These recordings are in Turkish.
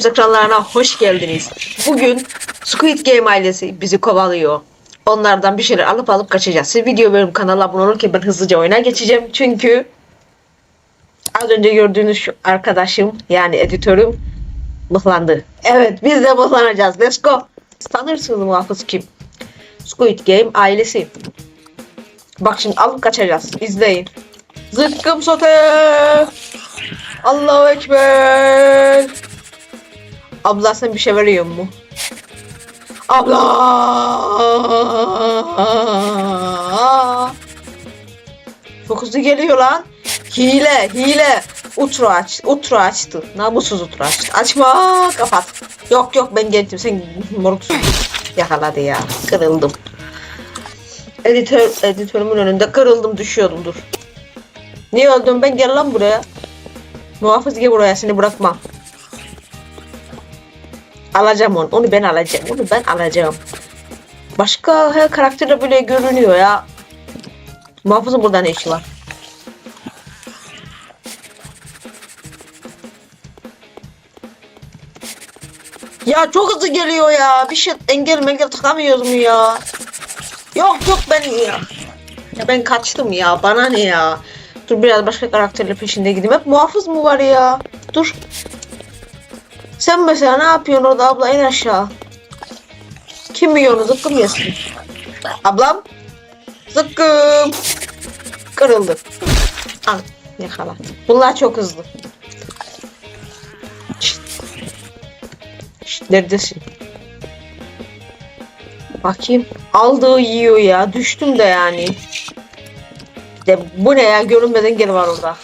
Games ekranlarına hoş geldiniz. Bugün Squid Game ailesi bizi kovalıyor. Onlardan bir şeyler alıp alıp kaçacağız. Siz video benim kanala abone olurken ben hızlıca oyuna geçeceğim. Çünkü az önce gördüğünüz şu arkadaşım yani editörüm mıhlandı. Evet biz de mıhlanacağız. Let's go. Tanırsınız muhafız kim? Squid Game ailesi. Bak şimdi alıp kaçacağız. İzleyin. Zıkkım sote. Allahu Ekber. Abla sen bir şey veriyor mu? Abla. Hızlı geliyor lan. Hile, hile. Utru aç, utru açtı. Namussuz utru açtı. Açma, kapat. Yok yok ben gençim, sen moruksun. Yakaladı ya, kırıldım. Editör, editörümün önünde kırıldım, düşüyordum dur. Niye öldüm ben gel lan buraya. Muhafız gel buraya seni bırakmam. Alacağım onu. Onu ben alacağım. Onu ben alacağım. Başka her karakterle böyle görünüyor ya. Muhafızın burada ne işi var? Ya çok hızlı geliyor ya. Bir şey engel mengel takamıyoruz mu ya? Yok yok ben ya. Ya ben kaçtım ya. Bana ne ya? Dur biraz başka karakterle peşinde gideyim. Hep muhafız mı var ya? Dur. Sen mesela ne yapıyorsun orada abla in aşağı. Kim yiyor onu yesin. Ablam. Zıkkım. Kırıldı. Al yakala. Bunlar çok hızlı. Şşt. Şşt, neredesin? Bakayım. Aldığı yiyor ya. Düştüm de yani. De bu ne ya? Görünmeden geri var orada.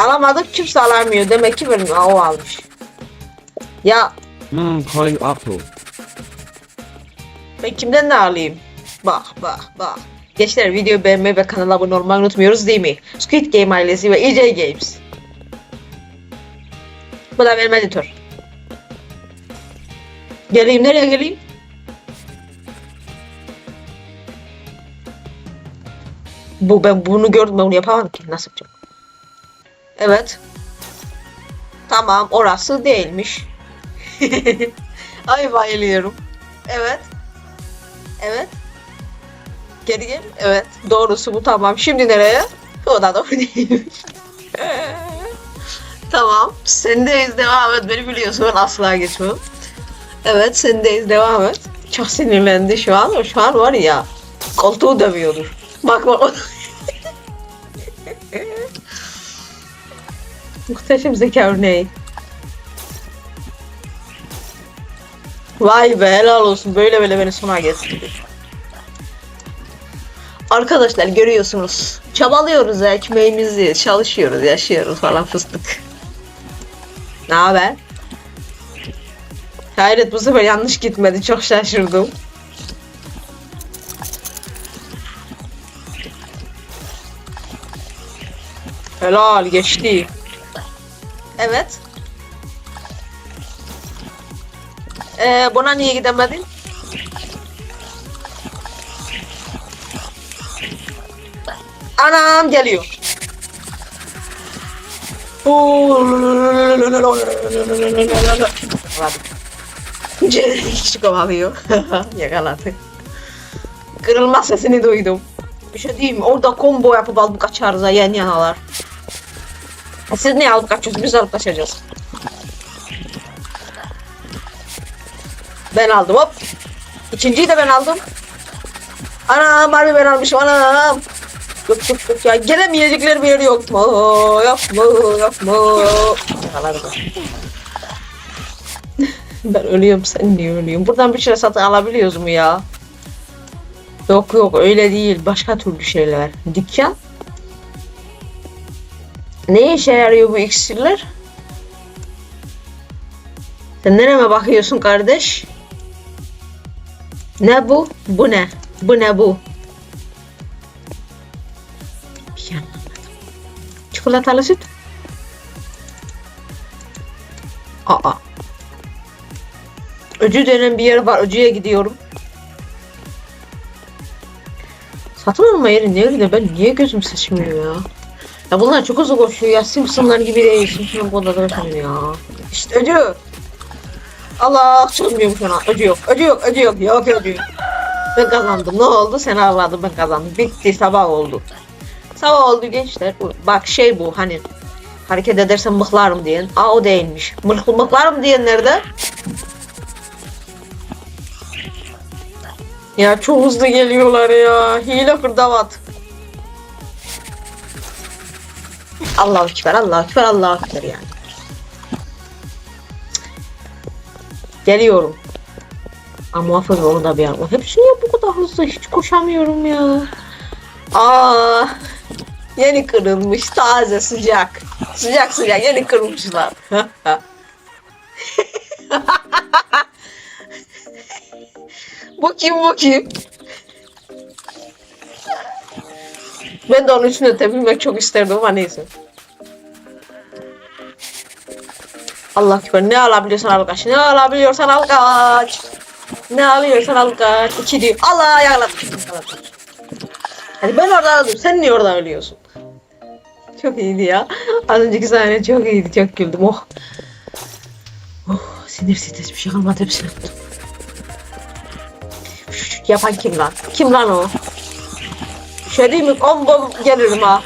Alamadık kimse alamıyor. Demek ki benim o almış. Ya Mmm, pineapple. ben kimden ne alayım? Bak bak bak. Gençler videoyu beğenmeyi ve kanala abone olmayı unutmuyoruz değil mi? Squid Game ailesi ve EJ Games. Bu da benim editör. Geleyim nereye geleyim? Bu ben bunu gördüm ben bunu yapamam ki. Nasıl yapacağım? Evet. Tamam orası değilmiş. Ay bayılıyorum. Evet. Evet. Geri gel. Evet. Doğrusu bu tamam. Şimdi nereye? O da doğru değilmiş. tamam. Sendeyiz devam et. Beni biliyorsun ben asla geçmem. Evet sendeyiz devam et. Çok sinirlendi şu an. Şu an var ya koltuğu dövüyordur. Bak bak. Muhteşem zeka örneği. Vay be helal olsun böyle böyle beni sona getirdi. Arkadaşlar görüyorsunuz. Çabalıyoruz ya ekmeğimizi, çalışıyoruz, yaşıyoruz falan fıstık. Ne haber? Hayret bu sefer yanlış gitmedi. Çok şaşırdım. Helal geçti. Evet. Ee, buna niye gidemedin? Anam geliyor. Kişi kovalıyor. Yakaladı. Kırılma sesini duydum. Bir şey diyeyim? Orada combo yapıp alıp kaçarız ha yan yanalar. Siz niye alıp kaçıyorsunuz? Biz alıp kaçacağız. Ben aldım hop. İkinciyi de ben aldım. Anam harbi ben almışım anam. Yok yok yok ya gelemeyecekler bir yeri yok mu? Yok mu? Yok mu? Yakaladım. ben ölüyorum sen niye ölüyorsun? Buradan bir şey satın alabiliyoruz mu ya? Yok yok öyle değil. Başka türlü şeyler. Dükkan. Ne işe yarıyor bu iksirler? Sen nereme bakıyorsun kardeş? Ne bu? Bu ne? Bu ne bu? Bir şey. Çikolatalı süt. Aa. Öcü denen bir yer var. Öcüye gidiyorum. Satın alma yeri nerede? Ben niye gözüm seçmiyor ya? Ya bunlar çok hızlı koşuyor ya. Simpsonlar gibi değil. Simpsonlar bu koşuyor ya. İşte öcü. Allah çıkmıyorum şu an. Öcü yok. Öcü yok. Öcü yok. Yok öcü. Ben kazandım. Ne oldu? Sen ağladın ben kazandım. Bitti sabah oldu. Sabah oldu gençler. Bak şey bu hani hareket edersem mıhlarım diyen. Aa o değilmiş. Mıh, mıhlarım diyen nerede? Ya çok hızlı geliyorlar ya. Hile fırdavat. Allahu Ekber, Allahu Ekber, Allahu Ekber yani. Geliyorum. Ama muhafız onu da bir yapma. Hepsi niye bu kadar hızlı? Hiç koşamıyorum ya. Aa, yeni kırılmış, taze, sıcak. Sıcak sıcak, yeni kırılmışlar. bu kim, bu kim? Ben de onun için ötebilmek çok isterdim ama neyse. Allah ekber ne alabiliyorsan al kaç. Ne alabiliyorsan al kaç. Ne alıyorsan al kaç. İki diyor. Allah yakaladım. Hadi ben orada öldüm. Sen niye orada ölüyorsun? Çok iyiydi ya. Az önceki sahne çok iyiydi. Çok güldüm. Oh. Oh sinir stres bir şey kalmadı. Hepsini. Şşş, Yapan kim lan? Kim lan o? Değil mi? Combo gelirim ha.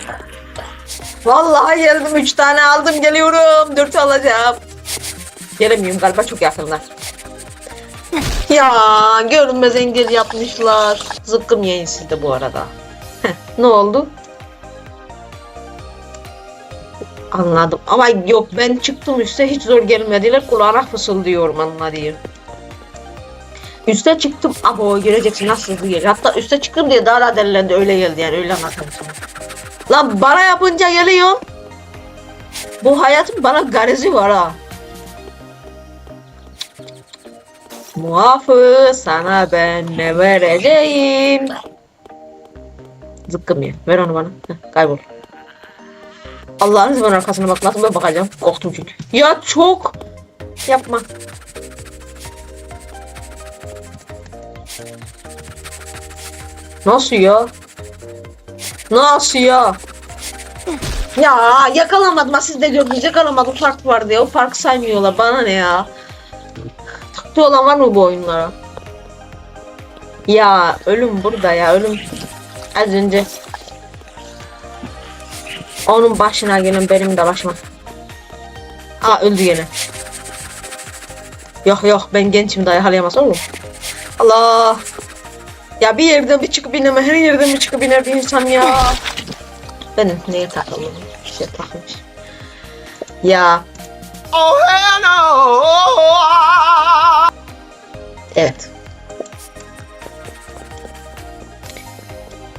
Vallahi geldim. Üç tane aldım. Geliyorum. Dört alacağım. Gelemiyorum galiba çok yakınlar. ya görünmez engel yapmışlar. Zıkkım yayın bu arada. Ne oldu? Anladım. Ama yok ben çıktım üste hiç zor gelmediler. Kulağına fısıldıyorum anladığım. Üste çıktım. Abo göreceksin nasıl hızlı geliyor. Hatta üste çıktım diye daha da delilendi. Öyle geldi yani öyle anlatayım. Lan bana yapınca geliyor. Bu hayatın bana garezi var ha. Muhafız sana ben ne vereceğim? Zıkkım ya. Ver onu bana. Heh, kaybol. Allah'ın izniyle arkasına bak. Nasıl ben bakacağım. Korktum çünkü. Ya çok. Yapma. Nasıl ya? Nasıl ya? Ya yakalamadım. Siz de gördünüz yakalamadım. Fark vardı ya. O farkı saymıyorlar. Bana ne ya? Taktı olan var mı bu oyunlara? Ya ölüm burada ya. Ölüm az önce. Onun başına gelen benim de başıma. Aa öldü yine. Yok yok ben gençim daha yakalayamaz oğlum. Allah. Ya bir yerden bir çıkıp ineme her yerden bir çıkıp iner bir insan ya. Ben neye takıldım? Bir şey takmış. Ya. Oh no! Evet.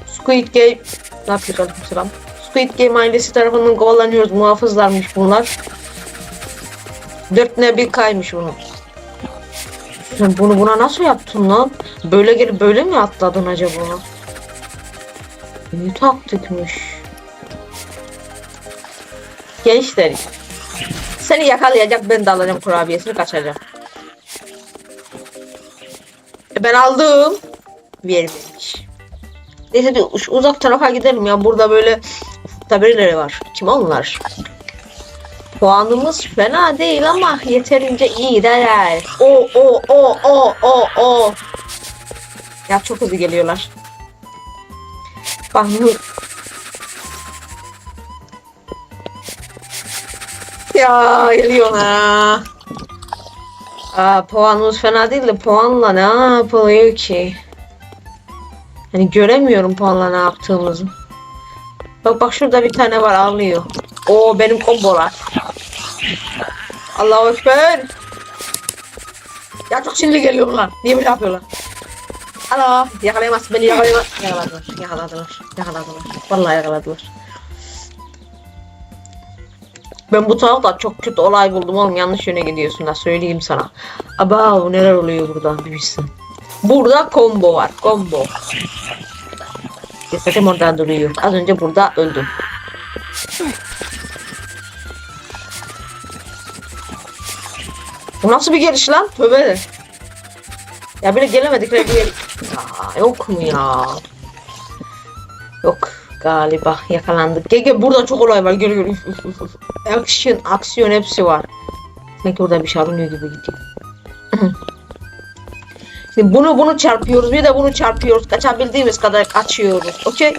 Squid Game ne yapıyor aleyküm selam. Squid Game ailesi tarafından kovalanıyoruz. Muhafızlarmış bunlar. Dört ne bir kaymış bunu. Sen bunu buna nasıl yaptın lan? Böyle gelip böyle mi atladın acaba? Ne taktikmiş. Gençler. Seni yakalayacak ben de alacağım kurabiyesini kaçacağım. E ben aldım. Vermemiş. Neyse şu uzak tarafa gidelim ya. Burada böyle tabirileri var. Kim onlar? Puanımız fena değil ama yeterince iyi değer. O o o o o o. Ya çok hızlı geliyorlar. Bak Ya geliyor ha. Aa, puanımız fena değil de puanla ne yapılıyor ki? Hani göremiyorum puanla ne yaptığımızı. Bak bak şurada bir tane var ağlıyor. O benim kombolar. Allahu Ekber. Ya çok sinirli geliyorlar. Niye böyle yapıyorlar? Alo. Yakalayamaz. Beni yakalayamaz. Yakaladılar. Yakaladılar. Yakaladılar. Vallahi yakaladılar. Ben bu tarafta çok kötü olay buldum oğlum. Yanlış yöne gidiyorsun da söyleyeyim sana. Aba neler oluyor burada bilirsin. Burada combo var. Combo. Cesetim orada duruyor. Az önce burada öldüm. Bu nasıl bir geliş lan? Tövbe de. Ya bile gelemedik. Bir yer... Ya, yok mu ya? Yok. Galiba yakalandık. Gel burada çok olay var. Gel gel. Action, aksiyon hepsi var. Sanki orada bir şey alınıyor gibi gidiyor. Şimdi bunu bunu çarpıyoruz. Bir de bunu çarpıyoruz. Kaçabildiğimiz kadar kaçıyoruz. Okey?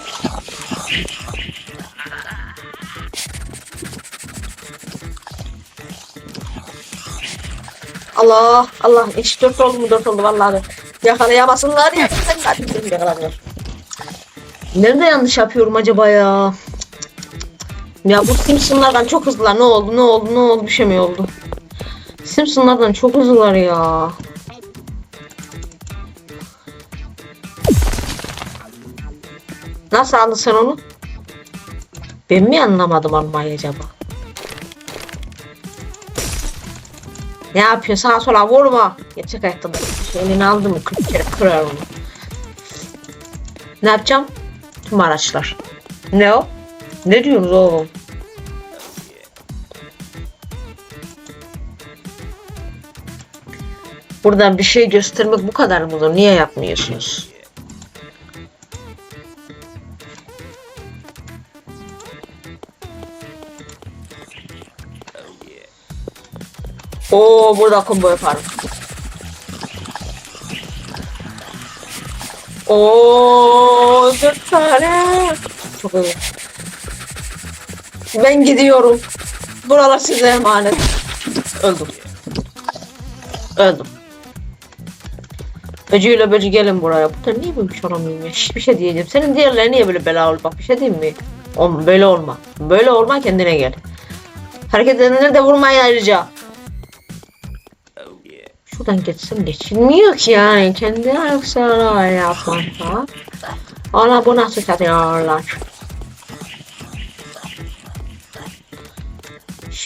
Allah Allah eşit dört oldu mu dört oldu vallahi yakalayamasınlar ya Hadi yakalanıyor. Nerede yanlış yapıyorum acaba ya ya bu Simpsonlardan çok hızlılar ne oldu ne oldu ne oldu bir şey mi oldu Simpsonlardan çok hızlılar ya Nasıl aldın sen onu? Ben mi anlamadım almayı acaba? Ne yapıyor sağa sola vurma. Gerçek hayatta da şey elini aldı mı 40 kere kırar onu. Ne yapacağım? Tüm araçlar. Ne o? Ne diyorsunuz oğlum? Buradan bir şey göstermek bu kadar mıdır? Niye yapmıyorsunuz? Oo burada combo yaparım. Oo dört tane. Çok iyi. Ben gidiyorum. Buralar size emanet. Öldüm. Öldüm. Böcüyle böcü gelin buraya. Bu da niye böyle bir şey ya? Hiçbir şey diyeceğim. Senin diğerleri niye böyle bela ol? Bak bir şey diyeyim mi? Oğlum böyle olma. Böyle olma kendine gel. Hareket edenleri de vurmayın ayrıca. Şuradan geçsem geçilmiyor ki yani. Kendi ayaklarına yapmakta. Ona bu nasıl satıyorlar?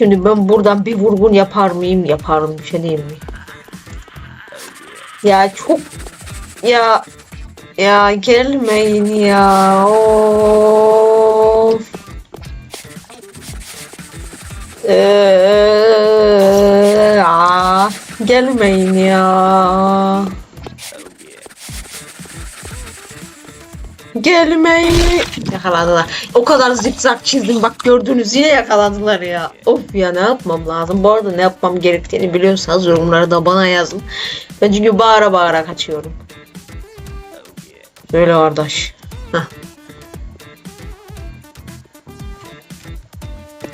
Şimdi ben buradan bir vurgun yapar mıyım? Yaparım bir şey değil mi? Ya çok ya ya gelmeyin ya. Of. Eee, aa, gelmeyin ya. Gelmeyin. Yakaladılar. O kadar zikzak çizdim bak gördünüz yine yakaladılar ya. Of ya ne yapmam lazım. Bu arada ne yapmam gerektiğini biliyorsanız yorumlara da bana yazın. Ben çünkü bağıra bağıra kaçıyorum. Böyle kardeş.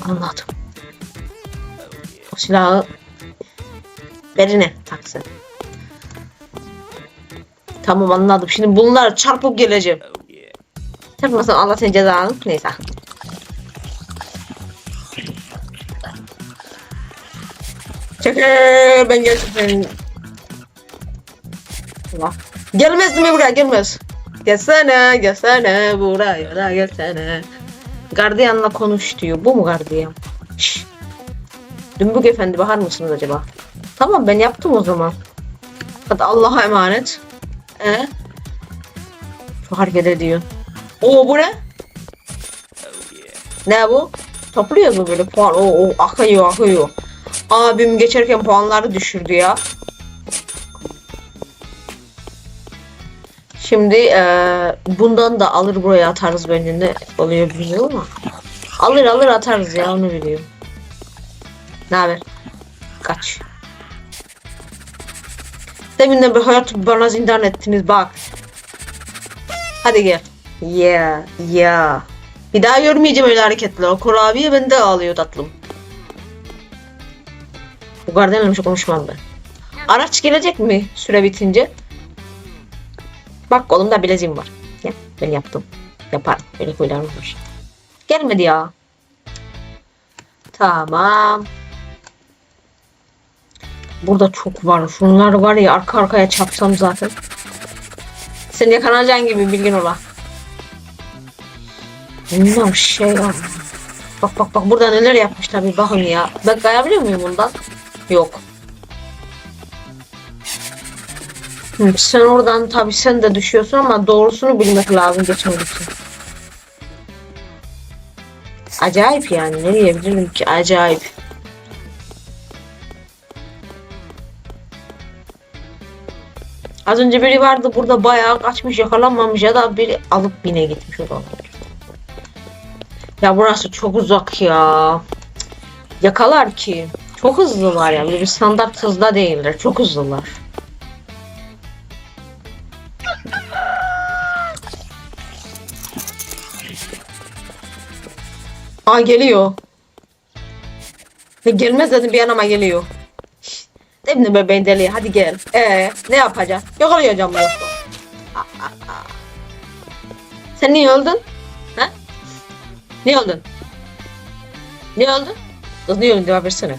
Anladım. O silahı Berine taksın. Tamam anladım. Şimdi bunlar çarpıp geleceğim. Çarpmasam Allah senin cezanı. Neyse. Çekil ben gerçekten. Allah. Gelmez mi buraya gelmez. Gelsene gelsene buraya da gelsene. Gardiyanla konuş diyor. Bu mu gardiyan? Şşş. Dümbük efendi bakar mısınız acaba? Tamam ben yaptım o zaman. Hadi Allah'a emanet. E? Çok hareket ediyor. Oo bu ne? Ne bu? Topluyoruz mu böyle puan? Oo, oo akıyor akıyor. Abim geçerken puanları düşürdü ya. Şimdi eee, bundan da alır buraya atarız bence ne oluyor bilmiyorum ama. Alır alır atarız ya onu biliyorum. Ne haber? Kaç. Deminden bir hayat bana zindan ettiniz bak. Hadi gel. Yeah, yeah. Bir daha görmeyeceğim öyle hareketler. O kurabiye bende ağlıyor tatlım. Bu bir şey konuşmam ben. Araç gelecek mi süre bitince? Bak kolumda bileziğim var. Ya, ben yaptım. Yaparım. Öyle huylar olmuş. Gelmedi ya. Tamam. Burada çok var. Şunlar var ya arka arkaya çarpsam zaten. Sen yakalanacağın gibi bilgin ola. Bunlar şey ya. Bak bak bak burada neler yapmışlar bir bakın ya. Ben kayabiliyor muyum bundan? Yok. Sen oradan tabi sen de düşüyorsun ama doğrusunu bilmek lazım geçmek için. Acayip yani ne diyebilirim ki acayip. Az önce biri vardı burada bayağı kaçmış yakalanmamış ya da biri alıp bine gitmiş o olabilir. Ya burası çok uzak ya. Yakalar ki. Çok hızlılar ya. Bir standart hızda değiller. Çok hızlılar. Aa geliyor. Ya gelmez dedim bir yanıma geliyor. Değil mi bebeğin deliği? Hadi gel. Ee, ne yapacağız? Yakalayacağım yoksa? Sen niye öldün? Öldün? Niye öldün? Kız niye öldün cevap versene.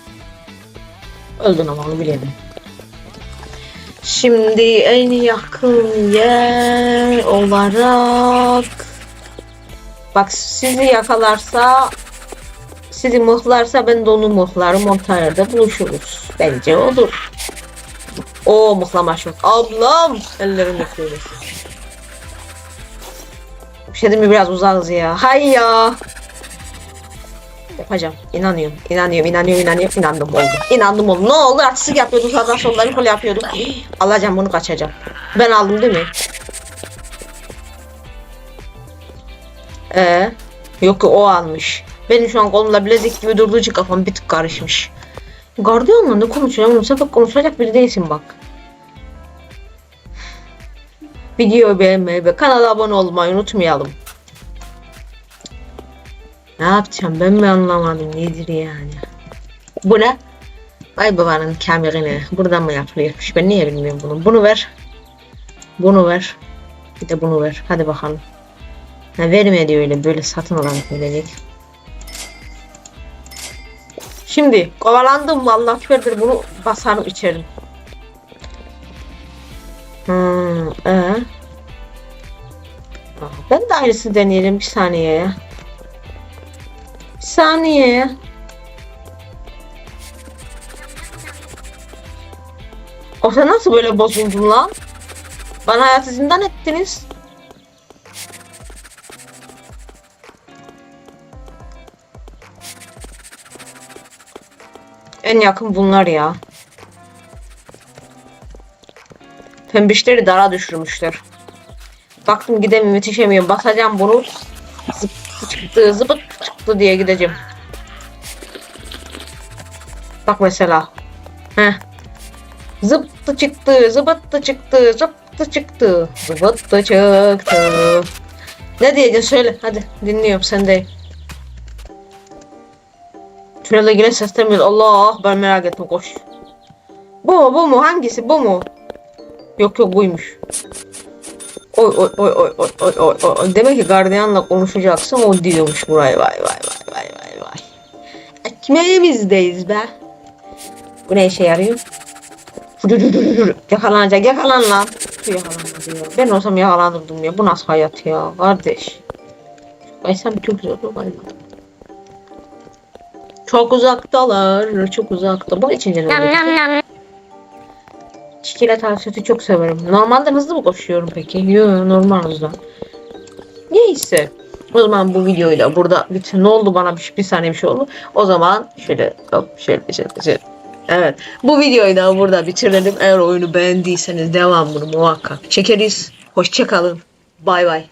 Öldün ama onu biliyorum. Şimdi en yakın yer olarak Bak sizi yakalarsa sizi mıhlarsa ben de onu mıhlarım yerde buluşuruz. Bence olur. O mıhlama şok. Ablam ellerim öpüyoruz. Bir şey mi biraz uzağız ya. Hay ya. Yapacağım. İnanıyorum. İnanıyorum. İnanıyorum. İnanıyorum. İnandım oldu. İnandım oldu. Ne oldu? Artistik yapıyordum. Sağdan soldan kol yapıyordum. Alacağım bunu kaçacağım. Ben aldım değil mi? Ee, yok ki o almış. Benim şu an kolumda bilezik gibi durduğu için kafam bir tık karışmış. Gardiyanla ne oğlum? Sen pek konuşacak biri değilsin bak. Videoyu beğenmeyi ve kanala abone olmayı unutmayalım. Ne yapacağım ben mi anlamadım nedir yani. Bu ne? Vay babanın kamerine. Buradan mı yapılıyormuş? Ben niye bilmiyorum bunu. Bunu ver. Bunu ver. Bir de bunu ver. Hadi bakalım. Ha, vermedi öyle böyle satın alarak verecek. Şimdi kovalandım vallahi küfürdir bunu basarım içerim. Hmm, ee? Ben de aynısını deneyelim bir saniye ya. Saniye. O sen nasıl böyle bozuldun lan? Bana hayatı zindan ettiniz. En yakın bunlar ya. Pembişleri dara düşürmüşler. Baktım gidemiyorum yetişemiyorum. Basacağım bunu. Zıp çıktı zıbıt çıktı diye gideceğim. Bak mesela. Heh. Zıptı çıktı, zıbıttı çıktı, zıptı çıktı, zıbıttı çıktı. Ne diyeceksin söyle hadi dinliyorum sendeyim. Tünele giren ses demiyor. Allah ben merak ettim koş. Bu mu bu mu hangisi bu mu? Yok yok buymuş. Oy oy oy oy oy oy oy oy. Demek ki gardiyanla konuşacaksın o diyormuş burayı vay vay vay vay vay vay. Ekmeğimizdeyiz be. Bu ne işe yarıyor? Yakalanacak yakalan lan. Şu yakalanmadı ya. Ben olsam yakalanırdım ya. Bu nasıl hayat ya kardeş. Ay sen çok oldu galiba. Çok uzaktalar, çok uzakta. Bu için canım. Çikolata sütü çok severim. Normalde hızlı mı koşuyorum peki? Yok normal hızlı. Neyse. O zaman bu videoyla burada bitir. Ne oldu bana bir, bir saniye bir şey oldu. O zaman şöyle hop şöyle şöyle şöyle. Evet. Bu videoyu da burada bitirelim. Eğer oyunu beğendiyseniz devamını muhakkak çekeriz. Hoşçakalın. Bay bay.